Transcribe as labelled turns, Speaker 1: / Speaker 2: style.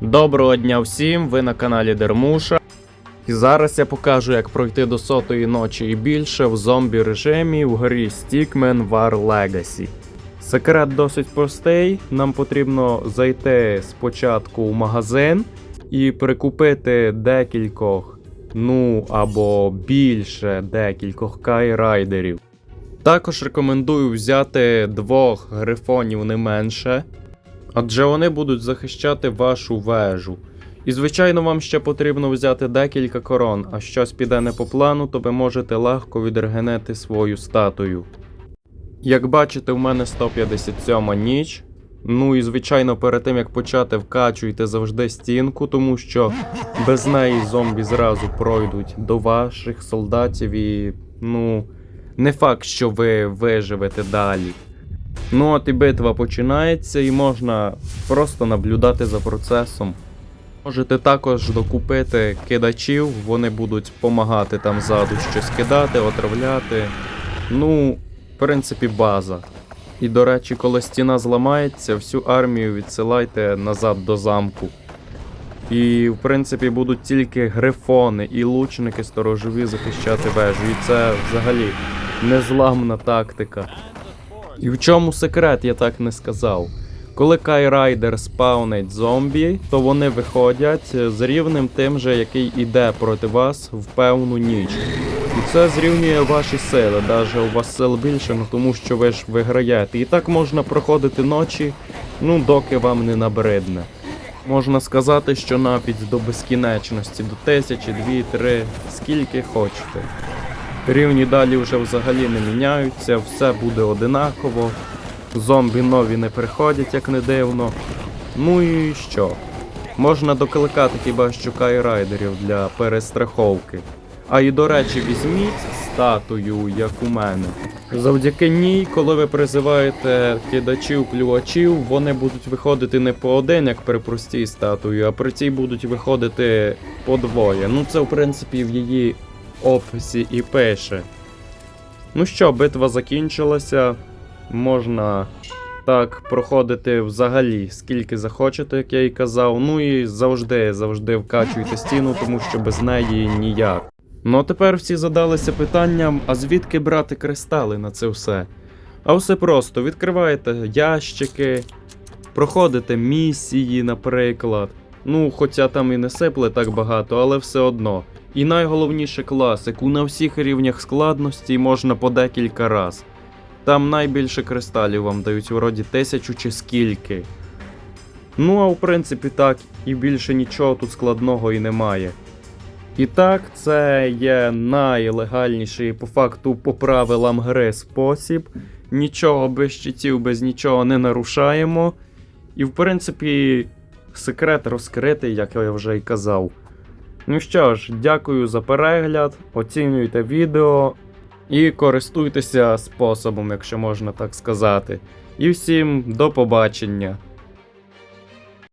Speaker 1: Доброго дня всім, ви на каналі Дермуша. І зараз я покажу, як пройти до сотої ночі і більше в зомбі режимі в грі Stickman War Legacy. Секрет досить простий. Нам потрібно зайти спочатку в магазин і прикупити декількох, ну або більше декількох кайрайдерів. Також рекомендую взяти двох грифонів не менше, адже вони будуть захищати вашу вежу. І звичайно, вам ще потрібно взяти декілька корон, а щось піде не по плану, то ви можете легко відрегенити свою статую. Як бачите, у мене 157 ніч. Ну і звичайно, перед тим як почати, вкачуйте завжди стінку, тому що без неї зомбі зразу пройдуть до ваших солдатів і, ну, не факт, що ви виживете далі. Ну от і битва починається, і можна просто наблюдати за процесом. Можете також докупити кидачів, вони будуть допомагати там ззаду щось кидати, отравляти. Ну, в принципі, база. І до речі, коли стіна зламається, всю армію відсилайте назад до замку. І, в принципі, будуть тільки грифони і лучники сторожові захищати вежу. І це взагалі незламна тактика. І в чому секрет, я так не сказав. Коли Кайрайдер спаунить зомбі, то вони виходять з рівнем тим же, який іде проти вас в певну ніч. І це зрівнює ваші сили, навіть у вас сил більше, ну тому що ви ж виграєте. І так можна проходити ночі, ну доки вам не набридне. Можна сказати, що навіть до безкінечності, до тисячі, дві, три, скільки хочете. Рівні далі вже взагалі не міняються, все буде одинаково. Зомбі нові не приходять, як не дивно. Ну і що? Можна докликати хіба що кайрайдерів для перестраховки. А і до речі, візьміть статую, як у мене. Завдяки ній, коли ви призиваєте кидачів-плювачів, вони будуть виходити не по один, як при простій статуї, а при цій будуть виходити по двоє. Ну це в принципі в її описі і пише. Ну що, битва закінчилася. Можна так проходити взагалі, скільки захочете, як я і казав. Ну і завжди, завжди вкачуйте стіну, тому що без неї ніяк. Ну а тепер всі задалися питанням, а звідки брати кристали на це все? А все просто, відкриваєте ящики, проходите місії, наприклад. Ну, хоча там і не сипле так багато, але все одно. І найголовніше класику на всіх рівнях складності можна по декілька раз. Там найбільше кристалів вам дають вроді тисячу чи скільки. Ну, а в принципі так, і більше нічого тут складного і немає. І так, це є найлегальніший по факту по правилам гри спосіб. Нічого без щитів, без нічого не нарушаємо. І в принципі, секрет розкритий, як я вже й казав. Ну що ж, дякую за перегляд, оцінюйте відео і користуйтеся способом, якщо можна так сказати. І всім до побачення.